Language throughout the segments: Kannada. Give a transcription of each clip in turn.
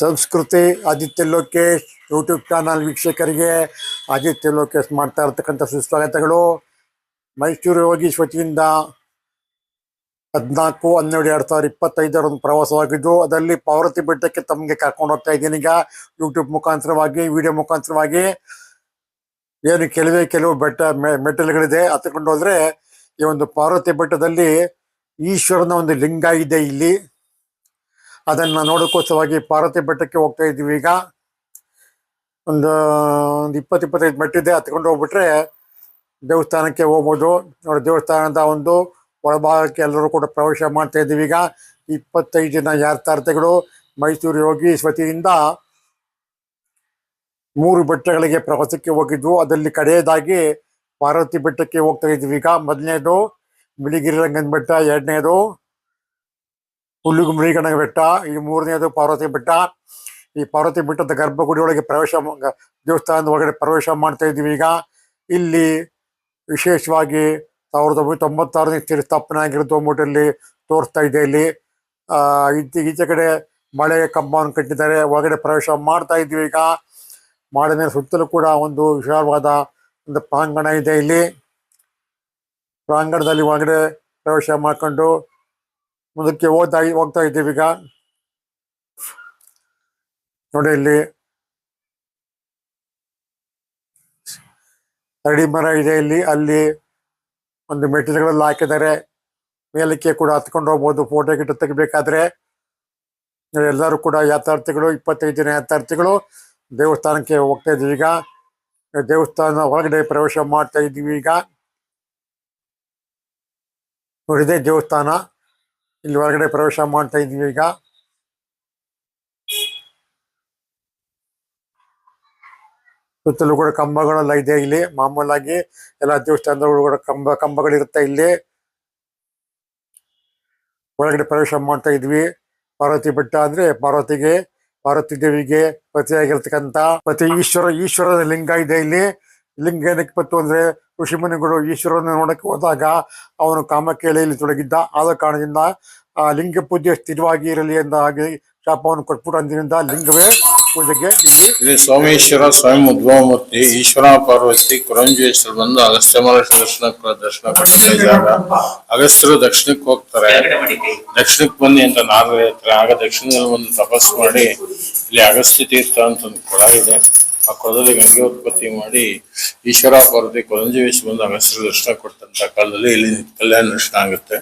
ಸಂಸ್ಕೃತಿ ಆದಿತ್ಯ ಲೋಕೇಶ್ ಯೂಟ್ಯೂಬ್ ಚಾನಲ್ ವೀಕ್ಷಕರಿಗೆ ಆದಿತ್ಯ ಲೋಕೇಶ್ ಮಾಡ್ತಾ ಇರ್ತಕ್ಕಂಥ ಸುಸ್ವಾಗತಗಳು. ಮೈಸೂರು ಯೋಗೀಶ್ ವತಿಯಿಂದ ಹದಿನಾಲ್ಕು, ಹನ್ನೆರಡು, ಎರಡು ಸಾವಿರದ ಇಪ್ಪತ್ತೈದರ ಒಂದು ಪ್ರವಾಸವಾಗಿದ್ದು ಅದರಲ್ಲಿ ಪಾವತಿ ಬೆಟ್ಟಕ್ಕೆ ತಮಗೆ ಕರ್ಕೊಂಡು ಹೋಗ್ತಾ ಇದ್ದೀನಿ. ಈಗ ಯೂಟ್ಯೂಬ್ ಮುಖಾಂತರವಾಗಿ ವಿಡಿಯೋ ಮುಖಾಂತರವಾಗಿ ಏನು ಕೆಲವೇ ಕೆಲವು ಬೆಟ್ಟ ಮೆಟ್ಟಿಲುಗಳಿದೆ. ಹತ್ಕೊಂಡು ಹೋದ್ರೆ ಈ ಒಂದು ಪಾರ್ವತಿ ಬೆಟ್ಟದಲ್ಲಿ ಈಶ್ವರನ ಒಂದು ಲಿಂಗ ಇದೆ ಇಲ್ಲಿ. ಅದನ್ನ ನೋಡೋಕ್ಕೋಸ್ಕರವಾಗಿ ಪಾರ್ವತಿ ಬೆಟ್ಟಕ್ಕೆ ಹೋಗ್ತಾ ಇದ್ದೀವಿ. ಈಗ ಒಂದು ಒಂದು ಇಪ್ಪತ್ತು, ಇಪ್ಪತ್ತೈದು ಮೆಟ್ಟಿದೆ ಹತ್ಕೊಂಡು ಹೋಗ್ಬಿಟ್ರೆ ದೇವಸ್ಥಾನಕ್ಕೆ ಹೋಗ್ಬೋದು. ನೋಡಿ, ದೇವಸ್ಥಾನದ ಒಂದು ಒಳಭಾಗಕ್ಕೆ ಎಲ್ಲರೂ ಕೂಡ ಪ್ರವೇಶ ಮಾಡ್ತಾ ಇದ್ದೀವಿ. ಈಗ ಇಪ್ಪತ್ತೈದು ಜನ ಯಾತ್ರಾರ್ಥಿಗಳು ಮೈಸೂರು ಯೋಗಿ ಸ್ವತಿಯಿಂದ ಮೂರು ಬೆಟ್ಟಗಳಿಗೆ ಪ್ರವಾಸಕ್ಕೆ ಹೋಗಿದ್ವು. ಅದರಲ್ಲಿ ಕಡೆಯದಾಗಿ ಪಾರ್ವತಿ ಬೆಟ್ಟಕ್ಕೆ ಹೋಗ್ತಾ ಇದ್ವಿ ಈಗ ಮೊದಲನೇದು ಬಿಳಿಗಿರಿ ರಂಗನ ಬೆಟ್ಟ, ಎರಡನೇದು ಹುಲ್ಲುಗುಂಬಳಿಗಣ ಬೆಟ್ಟ, ಈ ಮೂರನೇದು ಪಾರ್ವತಿ ಬೆಟ್ಟ ಈ ಪಾರ್ವತಿ ಬೆಟ್ಟದ ಗರ್ಭಗುಡಿ ಒಳಗೆ ಪ್ರವೇಶ ದೇವಸ್ಥಾನದ ಒಳಗಡೆ ಪ್ರವೇಶ ಮಾಡ್ತಾ ಇದ್ದೀವಿ ಈಗ. ಇಲ್ಲಿ ವಿಶೇಷವಾಗಿ ಸಾವಿರದ ಒಂಬೈನೂರ ತೊಂಬತ್ತಾರನೇ ಸ್ಥಾಪನೆ ಆಗಿರೋದು ಮೂಟಲ್ಲಿ ತೋರಿಸ್ತಾ ಇದೆ ಇಲ್ಲಿ. ಈಚೆ ಈಚೆ ಕಡೆ ಮಳೆ ಕಂಬವನ್ನು ಕಟ್ಟಿದ್ದಾರೆ. ಒಳಗಡೆ ಪ್ರವೇಶ ಮಾಡ್ತಾ ಇದ್ದೀವಿ ಈಗ. ಮಾಡಿದ ಸುತ್ತಲೂ ಕೂಡ ಒಂದು ವಿಶಾಲವಾದ ಒಂದು ಪ್ರಾಂಗಣ ಇದೆ ಇಲ್ಲಿ. ಪ್ರಾಂಗಣದಲ್ಲಿ ಒಳಗಡೆ ಪ್ರವೇಶ ಮಾಡ್ಕೊಂಡು ಮುಂದಕ್ಕೆ ಹೋಗ್ತಾ ಹೋಗ್ತಾ ಇದ್ದೀವಿ ಈಗ. ನೋಡಿ ಇಲ್ಲಿ. ತರಡಿ ಮರ ಇದೆ ಇಲ್ಲಿ. ಅಲ್ಲಿ ಒಂದು ಮೆಟೀರಿಯಲ್ಗಳೆಲ್ಲ ಹಾಕಿದ್ದಾರೆ. ಮೇಲಕ್ಕೆ ಕೂಡ ಹತ್ಕೊಂಡು ಹೋಗ್ಬೋದು. ಫೋಟೋ ಗಿಟ ತೆಗಿಬೇಕಾದ್ರೆ. ಎಲ್ಲರೂ ಕೂಡ ಯಾತ್ರಾರ್ಥಿಗಳು, ಇಪ್ಪತ್ತೈದು ಜನ ಯಾತ್ರಾರ್ಥಿಗಳು ದೇವಸ್ಥಾನಕ್ಕೆ ಹೋಗ್ತಾ ಇದ್ದೀವಿ ಈಗ. ದೇವಸ್ಥಾನ ಒಳಗಡೆ ಪ್ರವೇಶ ಮಾಡ್ತಾ ಇದ್ದೀವಿ ಈಗ. ನೋಡಿದೆ ದೇವಸ್ಥಾನ. ಇಲ್ಲಿ ಒಳಗಡೆ ಪ್ರವೇಶ ಮಾಡ್ತಾ ಇದ್ದೀವಿ ಈಗ. ಸುತ್ತಲೂ ಕೂಡ ಕಂಬಗಳೆಲ್ಲ ಇದೆ ಇಲ್ಲಿ. ಮಾಮೂಲಾಗಿ ಎಲ್ಲ ದೇವಸ್ಥಾನದಲ್ಲೂ ಕೂಡ ಕಂಬ, ಕಂಬಗಳಿರುತ್ತೆ ಇಲ್ಲಿ. ಒಳಗಡೆ ಪ್ರವೇಶ ಮಾಡ್ತಾ ಇದ್ವಿ. ಪಾರ್ವತಿ ಬೆಟ್ಟ ಅಂದ್ರೆ ಪಾರ್ವತಿಗೆ, ಪಾರ್ವತಿ ದೇವಿಗೆ ಪತಿಯಾಗಿರ್ತಕ್ಕಂಥ ಪತಿ ಈಶ್ವರ, ಈಶ್ವರನ ಲಿಂಗ ಇದೆ ಇಲ್ಲಿ. ಲಿಂಗ ಏನಕ್ಕೆ ಬಂತು ಅಂದ್ರೆ ಋಷಿಮುನಿಗಳು ಈಶ್ವರನ ನೋಡಕ್ಕೆ ಹೋದಾಗ ಅವನು ಕಾಮಕೇಳಿಯಲ್ಲಿ ತೊಡಗಿದ್ದ. ಆದ ಕಾರಣದಿಂದ ಆ ಲಿಂಗ ಪೂಜೆ ಸ್ಥಿರವಾಗಿ ಇರಲಿ ಎಂದ ಹಾಗೆ ಶಾಪವನ್ನು ಕೊಟ್ಬಿಟ್ಟು ಅಂದಿನಿಂದ ಲಿಂಗವೇ ಪೂಜೆಗೆ ಇಲ್ಲಿ ಸೋಮೇಶ್ವರ, ಸ್ವಯಂ ಉದ್ಭವಮೂರ್ತಿ ಈಶ್ವರ ಪಾರ್ವತಿ, ಕುರಂಜೇಶ್ವರ ಬಂದು ಅಗಸ್ತ್ಯ ಮಹರ್ಷಿ ದರ್ಶನ ದರ್ಶನ ಅಗಸ್ತ್ಯರು ದಕ್ಷಿಣಕ್ಕೆ ಹೋಗ್ತಾರೆ. ದಕ್ಷಿಣಕ್ಕೆ ಬನ್ನಿ ಅಂತ ನಾರದ ಹೇಳ್ತಾರೆ ಆಗ ದಕ್ಷಿಣದಲ್ಲಿ ಒಂದು ತಪಸ್ ಮಾಡಿ ಇಲ್ಲಿ ಅಗಸ್ತ್ಯ ತೀರ್ಥ ಅಂತ ಒಂದು ಕೊಳ ಇದೆ. ಆ ಕೊಳದಲ್ಲಿ ಗಂಗೆ ಉತ್ಪತ್ತಿ ಮಾಡಿ ಈಶ್ವರ ಪಾರ್ವತಿ ಕುರಂಜೇಶ್ವರ ಬಂದು ಅಗಸ್ತ್ಯರು ದರ್ಶನ ಕೊಟ್ಟಂತ ಕಾಲದಲ್ಲಿ ಇಲ್ಲಿ ಕಲ್ಯಾಣ ದರ್ಶನ ಆಗುತ್ತೆ.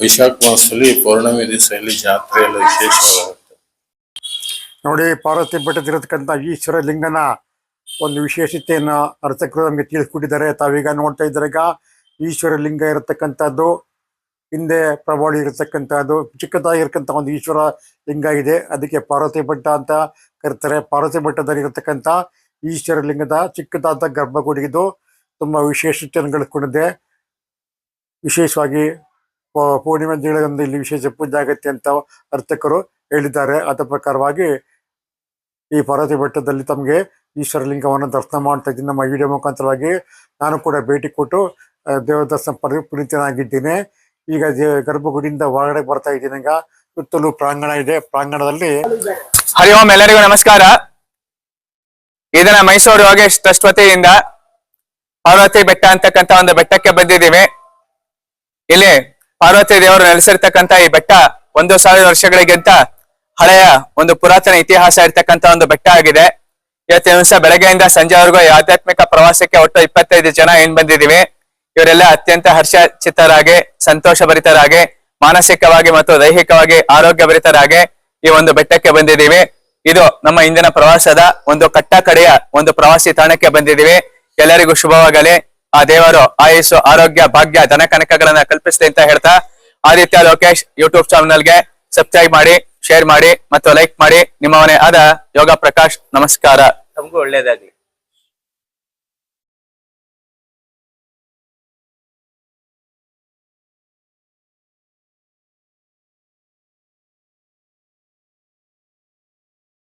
ವೈಶಾಖ ಮಾಸದಲ್ಲಿ ಪೌರ್ಣಮಿ ದಿವಸ ಇಲ್ಲಿ ಜಾತ್ರೆ ಎಲ್ಲ ವಿಶೇಷವಾಗುತ್ತೆ. ನೋಡಿ, ಪಾರ್ವತಿ ಬೆಟ್ಟದಿರತಕ್ಕಂಥ ಈಶ್ವರ ಲಿಂಗನ ಒಂದು ವಿಶೇಷತೆಯನ್ನ ಅರ್ಚಕರು ನಮಗೆ ತಿಳಿಸ್ಕೊಟ್ಟಿದ್ದಾರೆ. ತಾವೀಗ ನೋಡ್ತಾ ಇದ್ದಾರೆ, ಈಗ ಈಶ್ವರ ಲಿಂಗ ಇರತಕ್ಕಂಥದ್ದು, ಹಿಂದೆ ಪ್ರಭಾವಳಿ ಇರತಕ್ಕಂಥದ್ದು, ಚಿಕ್ಕದಾಗಿರ್ತಕ್ಕಂಥ ಒಂದು ಈಶ್ವರ ಲಿಂಗ ಇದೆ. ಅದಕ್ಕೆ ಪಾರ್ವತಿ ಬೆಟ್ಟ ಅಂತ ಕರೀತಾರೆ. ಪಾರ್ವತಿ ಬೆಟ್ಟದಲ್ಲಿ ಇರತಕ್ಕಂಥ ಈಶ್ವರ ಲಿಂಗದ ಚಿಕ್ಕದಾದ ಗರ್ಭಗುಡಿ ತುಂಬ ವಿಶೇಷ ವಿಶೇಷತೆಯನ್ನು ಗಳಿಸ್ಕೊಂಡಿದೆ ವಿಶೇಷವಾಗಿ ಪೂರ್ಣಿಮೆ ದಿನದಂದು ಇಲ್ಲಿ ವಿಶೇಷ ಪೂಜೆ ಆಗತ್ತೆ ಅಂತ ಅರ್ಥಕರು ಹೇಳಿದ್ದಾರೆ. ಅದರ ಪ್ರಕಾರವಾಗಿ ಈ ಪರ್ವತಿ ಬೆಟ್ಟದಲ್ಲಿ ತಮಗೆ ಈಶ್ವರಲಿಂಗವನ್ನು ದರ್ಶನ ಮಾಡ್ತಾ ಇದ್ದೀನಿ. ನಮ್ಮ ವಿಡಿಯೋ ಮುಖಾಂತರವಾಗಿ ನಾನು ಕೂಡ ಭೇಟಿ ಕೊಟ್ಟು ದೇವರ ದರ್ಶನ ಪಡೆದು ಪುನೀತನಾಗಿದ್ದೀನಿ. ಈಗ ಗರ್ಭಗುಡಿಯಿಂದ ಹೊರಗಡೆ ಬರ್ತಾ ಇದ್ದೀನಿ. ಈಗ ಸುತ್ತಲೂ ಪ್ರಾಂಗಣ ಇದೆ. ಪ್ರಾಂಗಣದಲ್ಲಿ ಹರಿ ಎಲ್ಲರಿಗೂ ನಮಸ್ಕಾರ. ಇದನ್ನ ಮೈಸೂರು ಯೋಗೇಶ್ ಟ್ರಸ್ಟ್ ವತಿಯಿಂದ ಪಾರ್ವತಿ ಬೆಟ್ಟ ಅಂತಕ್ಕಂತ ಒಂದು ಬೆಟ್ಟಕ್ಕೆ ಬಂದಿದ್ದೀವಿ. ಇಲ್ಲಿ ಪಾರ್ವತಿ ದೇವರು ನೆಲೆಸಿರ್ತಕ್ಕಂತ ಈ ಬೆಟ್ಟ ಒಂದು ಸಾವಿರ ವರ್ಷಗಳಿಗಿಂತ ಹಳೆಯ ಒಂದು ಪುರಾತನ ಇತಿಹಾಸ ಇರ್ತಕ್ಕಂತ ಒಂದು ಬೆಟ್ಟ ಆಗಿದೆ. ಇವತ್ತಿನ ದಿವಸ ಬೆಳಗ್ಗೆಯಿಂದ ಸಂಜೆವರೆಗೂ ಈ ಆಧ್ಯಾತ್ಮಿಕ ಪ್ರವಾಸಕ್ಕೆ ಒಟ್ಟು ಇಪ್ಪತ್ತೈದು ಜನ ಏನ್ ಬಂದಿದ್ದೀವಿ. ಇವರೆಲ್ಲ ಅತ್ಯಂತ ಹರ್ಷ ಚಿತ್ತರಾಗಿ ಸಂತೋಷ ಭರಿತರಾಗಿ ಮಾನಸಿಕವಾಗಿ ಮತ್ತು ದೈಹಿಕವಾಗಿ ಆರೋಗ್ಯ ಭರಿತರಾಗಿ ಈ ಒಂದು ಬೆಟ್ಟಕ್ಕೆ ಬಂದಿದ್ದೀವಿ. ಇದು ನಮ್ಮ ಇಂದಿನ ಪ್ರವಾಸದ ಒಂದು ಕಟ್ಟ ಕಡೆಯ ಒಂದು ಪ್ರವಾಸಿ ತಾಣಕ್ಕೆ ಬಂದಿದ್ದೀವಿ. ಎಲ್ಲರಿಗೂ ಶುಭವಾಗಲಿ. ಆ ದೇವರು ಆಯಸ್ಸು, ಆರೋಗ್ಯ, ಭಾಗ್ಯ, ಧನ ಕನಕಗಳನ್ನ ಕಲ್ಪಿಸಲಿ ಅಂತ ಹೇಳ್ತಾ ಆದಿತ್ಯ ಲೋಕೇಶ್ ಯೂಟ್ಯೂಬ್ ಚಾನಲ್ಗೆ ಸಬ್ಸ್ಕ್ರೈಬ್ ಮಾಡಿ ಶೇರ್ ಮಾಡಿ ಮತ್ತು ಲೈಕ್ ಮಾಡಿ. ನಿಮ್ಮವನೇ ಆದ ಯೋಗ ಪ್ರಕಾಶ್ ನಮಸ್ಕಾರ. ತಮಗೂ ಒಳ್ಳೇದಾಗ್ಲಿ.